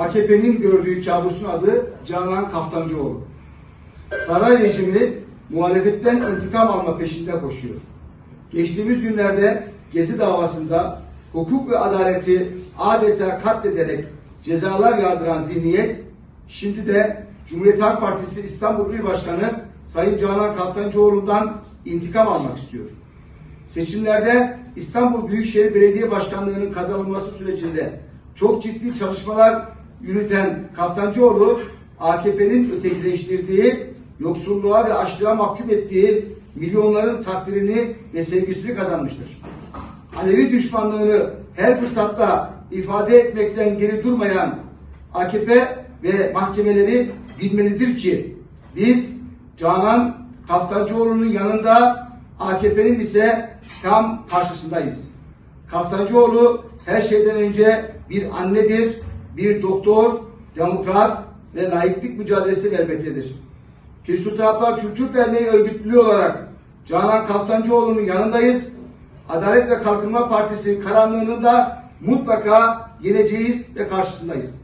AKP'nin gördüğü kabusun adı Canan Kaftancıoğlu. Saray rejimi muhalefetten intikam alma peşinde koşuyor. Geçtiğimiz günlerde Gezi davasında hukuk ve adaleti adeta katlederek cezalar yağdıran zihniyet, şimdi de Cumhuriyet Halk Partisi İstanbul İl Başkanı Sayın Canan Kaftancıoğlu'ndan intikam almak istiyor. Seçimlerde İstanbul Büyükşehir Belediye Başkanlığı'nın kazanılması sürecinde çok ciddi çalışmalar yürüten Kaftancıoğlu, AKP'nin ötekileştirdiği, yoksulluğa ve açlığa mahkum ettiği milyonların takdirini ve sevgisini kazanmıştır. Alevi düşmanlığını her fırsatta ifade etmekten geri durmayan AKP ve mahkemeleri bilmelidir ki biz Canan Kaftancıoğlu'nun yanında AKP'nin ise tam karşısındayız. Kaftancıoğlu her şeyden önce bir annedir, bir doktor, demokrat ve laiklik mücadelesi vermektedir. Fütuhatlar Kültür Derneği örgütlülüğü olarak Canan Kaftancıoğlu'nun yanındayız. Adalet ve Kalkınma Partisi karanlığını da mutlaka yeneceğiz ve karşısındayız.